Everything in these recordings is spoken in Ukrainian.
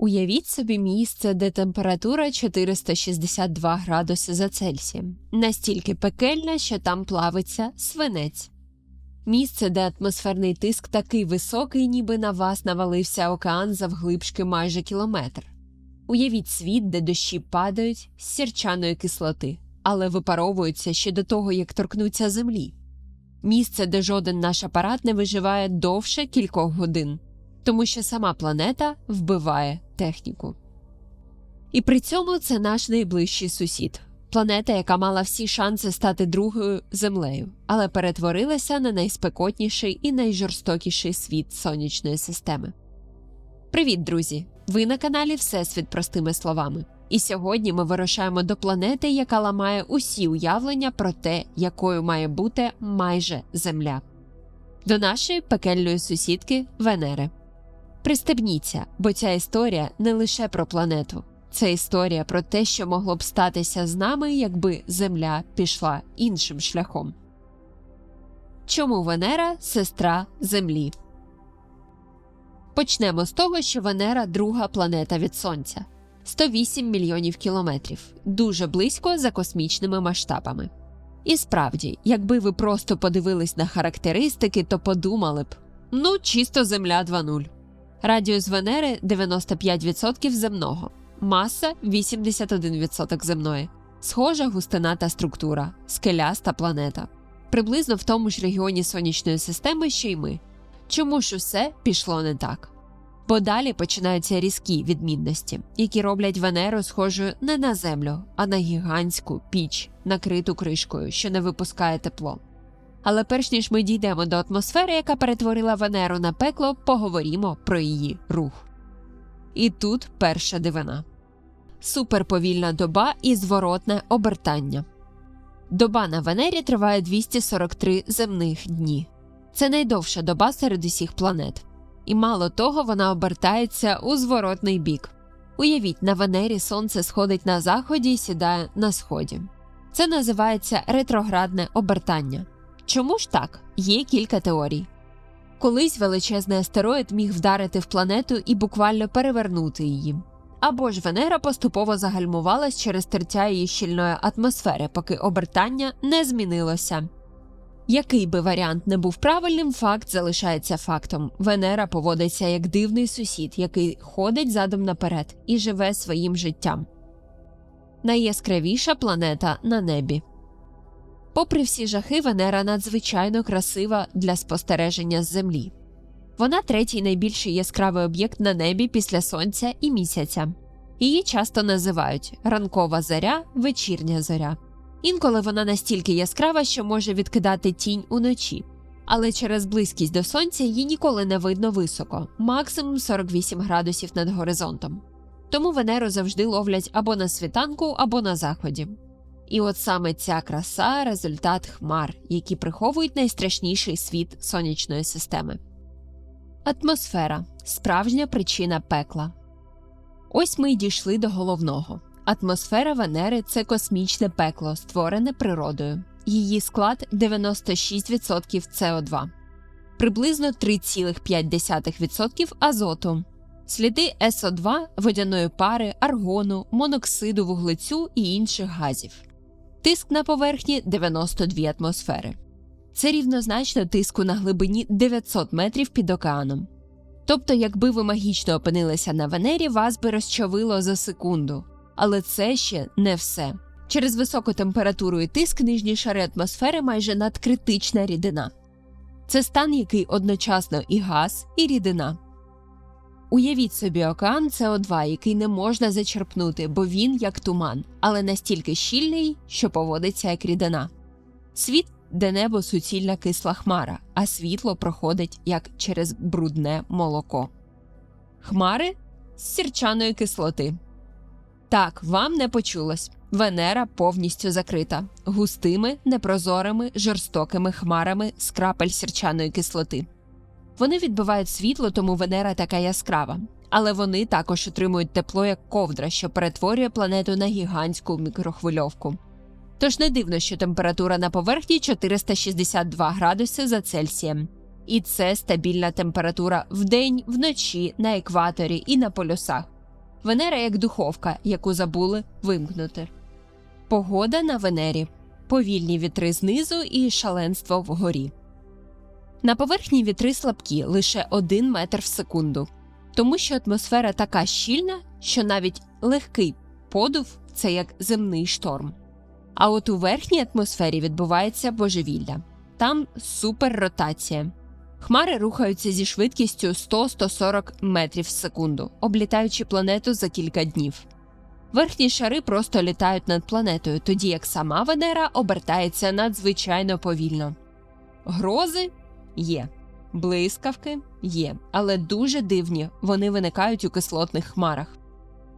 Уявіть собі місце, де температура 462 градуси за Цельсієм, настільки пекельна, що там плавиться свинець. Місце, де атмосферний тиск такий високий, ніби на вас навалився океан завглибшки майже кілометр. Уявіть світ, де дощі падають з сірчаної кислоти, але випаровуються ще до того, як торкнуться землі. Місце, де жоден наш апарат не виживає довше кількох годин, тому що сама планета вбиває техніку. І при цьому це наш найближчий сусід планета, яка мала всі шанси стати другою землею, але перетворилася на найспекотніший і найжорстокіший світ сонячної системи. Привіт, друзі! Ви на каналі Всесвіт простими словами. І сьогодні ми вирушаємо до планети, яка ламає усі уявлення про те, якою має бути майже Земля. До нашої пекельної сусідки Венери. Пристебніться, бо ця історія не лише про планету, це історія про те, що могло б статися з нами, якби Земля пішла іншим шляхом. Чому Венера сестра Землі? Почнемо з того, що Венера друга планета від Сонця 108 мільйонів кілометрів, дуже близько за космічними масштабами. І справді, якби ви просто подивились на характеристики, то подумали б ну, чисто Земля 2.0. Радіус Венери 95% земного, маса 81% земної, схожа густина та структура, скеляста планета. Приблизно в тому ж регіоні сонячної системи, що й ми. Чому ж усе пішло не так? Бо далі починаються різкі відмінності, які роблять Венеру схожою не на землю, а на гігантську піч, накриту кришкою, що не випускає тепло. Але перш ніж ми дійдемо до атмосфери, яка перетворила Венеру на пекло, поговоримо про її рух. І тут перша дивина суперповільна доба і зворотне обертання. Доба на Венері триває 243 земних дні. Це найдовша доба серед усіх планет. І мало того, вона обертається у зворотний бік. Уявіть, на Венері сонце сходить на заході і сідає на сході. Це називається ретроградне обертання. Чому ж так? Є кілька теорій. Колись величезний астероїд міг вдарити в планету і буквально перевернути її. Або ж Венера поступово загальмувалась через тертя її щільної атмосфери, поки обертання не змінилося. Який би варіант не був правильним, факт залишається фактом. Венера поводиться як дивний сусід, який ходить задом наперед і живе своїм життям. Найяскравіша планета на небі. Попри всі жахи, Венера надзвичайно красива для спостереження з Землі. Вона третій найбільший яскравий об'єкт на небі після Сонця і місяця. Її часто називають ранкова зоря, вечірня зоря. Інколи вона настільки яскрава, що може відкидати тінь уночі, але через близькість до сонця її ніколи не видно високо, максимум 48 градусів над горизонтом. Тому Венеру завжди ловлять або на світанку, або на заході. І от саме ця краса результат хмар, які приховують найстрашніший світ сонячної системи. Атмосфера справжня причина пекла. Ось ми й дійшли до головного. Атмосфера Венери це космічне пекло, створене природою. Її склад 96% СО2, приблизно 3,5% азоту, сліди СО2, водяної пари, аргону, моноксиду вуглецю і інших газів. Тиск на поверхні 92 атмосфери. Це рівнозначно тиску на глибині 900 метрів під океаном. Тобто, якби ви магічно опинилися на Венері, вас би розчавило за секунду. Але це ще не все. Через високу температуру і тиск нижні шари атмосфери майже надкритична рідина. Це стан, який одночасно і газ, і рідина. Уявіть собі океан СО2, який не можна зачерпнути, бо він як туман, але настільки щільний, що поводиться як рідина. Світ, де небо суцільна кисла хмара, а світло проходить як через брудне молоко. Хмари з сірчаної кислоти. Так, вам не почулось. Венера повністю закрита густими, непрозорими, жорстокими хмарами з крапель сірчаної кислоти. Вони відбивають світло, тому Венера така яскрава, але вони також отримують тепло як ковдра, що перетворює планету на гігантську мікрохвильовку. Тож не дивно, що температура на поверхні 462 градуси за Цельсієм. І це стабільна температура вдень, вночі, на екваторі і на полюсах. Венера як духовка, яку забули вимкнути. Погода на Венері, повільні вітри знизу і шаленство вгорі. На поверхні вітри слабкі лише 1 метр в секунду, тому що атмосфера така щільна, що навіть легкий подув це як земний шторм. А от у верхній атмосфері відбувається божевілля. Там суперротація. Хмари рухаються зі швидкістю 100-140 метрів в секунду, облітаючи планету за кілька днів. Верхні шари просто літають над планетою, тоді як сама Венера обертається надзвичайно повільно. Грози є, блискавки є, але дуже дивні вони виникають у кислотних хмарах.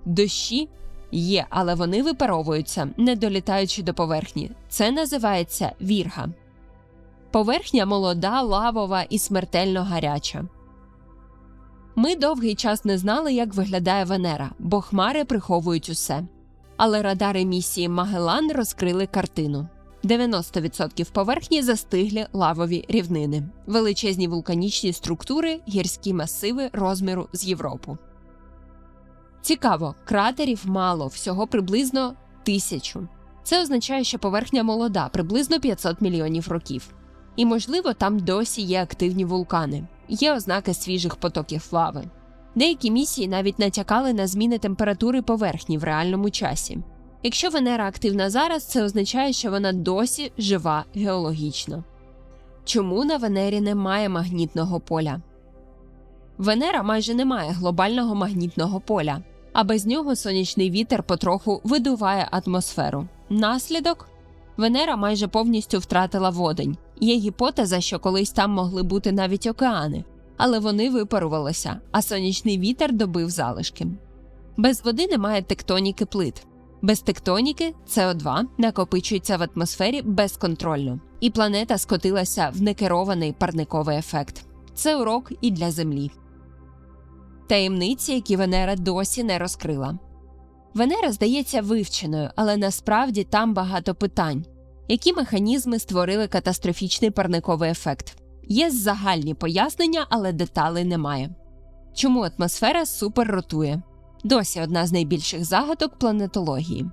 Дощі є, але вони випаровуються, не долітаючи до поверхні. Це називається вірга. Поверхня молода, лавова і смертельно гаряча. Ми довгий час не знали, як виглядає Венера, бо хмари приховують усе. Але радари місії Магелан розкрили картину. 90% поверхні застиглі лавові рівнини, величезні вулканічні структури, гірські масиви розміру з Європу. Цікаво, кратерів мало, всього приблизно тисячу. Це означає, що поверхня молода, приблизно 500 мільйонів років. І, можливо, там досі є активні вулкани, є ознаки свіжих потоків лави. Деякі місії навіть натякали на зміни температури поверхні в реальному часі. Якщо Венера активна зараз, це означає, що вона досі жива геологічно. Чому на Венері немає магнітного поля? Венера майже не має глобального магнітного поля, а без нього сонячний вітер потроху видуває атмосферу. Наслідок Венера майже повністю втратила водень. Є гіпотеза, що колись там могли бути навіть океани, але вони випарувалися, а сонячний вітер добив залишки. Без води немає тектоніки плит. Без тектоніки СО2 накопичується в атмосфері безконтрольно, і планета скотилася в некерований парниковий ефект. Це урок і для Землі. Таємниці, які Венера досі не розкрила. Венера здається вивченою, але насправді там багато питань. Які механізми створили катастрофічний парниковий ефект? Є загальні пояснення, але деталей немає. Чому атмосфера суперротує? Досі одна з найбільших загадок планетології.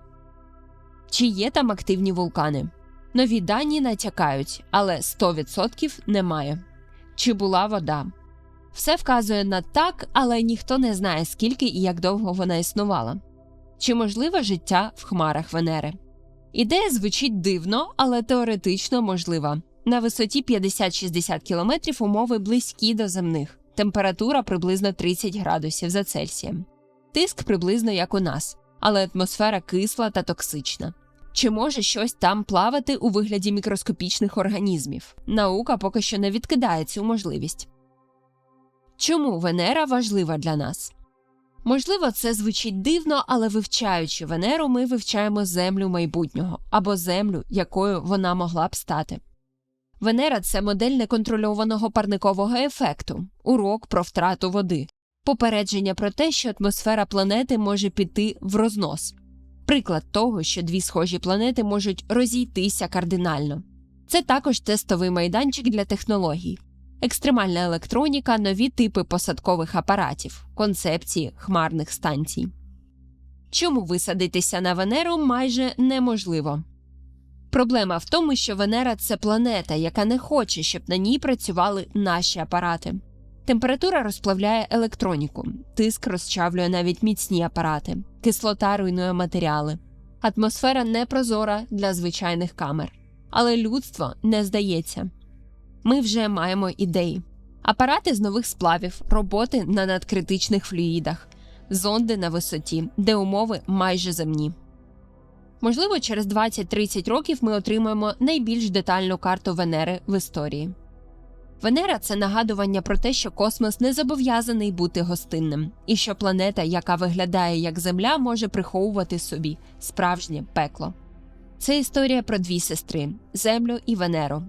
Чи є там активні вулкани? Нові дані натякають, але 100% немає. Чи була вода? Все вказує на так, але ніхто не знає, скільки і як довго вона існувала. Чи можливе життя в хмарах Венери? Ідея звучить дивно, але теоретично можлива. На висоті 50-60 км умови близькі до земних, температура приблизно 30 градусів за Цельсієм, тиск приблизно як у нас, але атмосфера кисла та токсична. Чи може щось там плавати у вигляді мікроскопічних організмів? Наука поки що не відкидає цю можливість. Чому Венера важлива для нас? Можливо, це звучить дивно, але вивчаючи Венеру, ми вивчаємо землю майбутнього або землю, якою вона могла б стати. Венера це модель неконтрольованого парникового ефекту, урок про втрату води, попередження про те, що атмосфера планети може піти в рознос, приклад того, що дві схожі планети можуть розійтися кардинально. Це також тестовий майданчик для технологій екстремальна електроніка, нові типи посадкових апаратів, концепції хмарних станцій. Чому висадитися на Венеру майже неможливо? Проблема в тому, що Венера це планета, яка не хоче, щоб на ній працювали наші апарати. Температура розплавляє електроніку, тиск розчавлює навіть міцні апарати, кислота руйнує матеріали. Атмосфера непрозора для звичайних камер. Але людство не здається ми вже маємо ідеї. Апарати з нових сплавів, роботи на надкритичних флюїдах, зонди на висоті, де умови майже земні. Можливо, через 20-30 років ми отримаємо найбільш детальну карту Венери в історії. Венера це нагадування про те, що космос не зобов'язаний бути гостинним, і що планета, яка виглядає як Земля, може приховувати собі справжнє пекло. Це історія про дві сестри Землю і Венеру,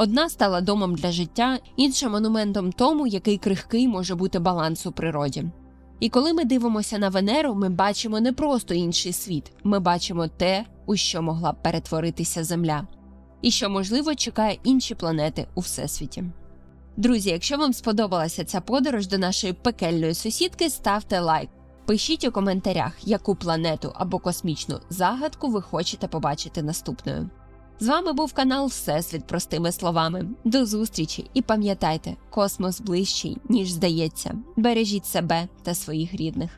Одна стала домом для життя, інша монументом тому, який крихкий може бути баланс у природі. І коли ми дивимося на Венеру, ми бачимо не просто інший світ, ми бачимо те, у що могла перетворитися Земля, і що, можливо, чекає інші планети у всесвіті. Друзі, якщо вам сподобалася ця подорож до нашої пекельної сусідки, ставте лайк. Пишіть у коментарях, яку планету або космічну загадку ви хочете побачити наступною. З вами був канал Всесвіт простими словами. До зустрічі і пам'ятайте, космос ближчий, ніж здається. Бережіть себе та своїх рідних.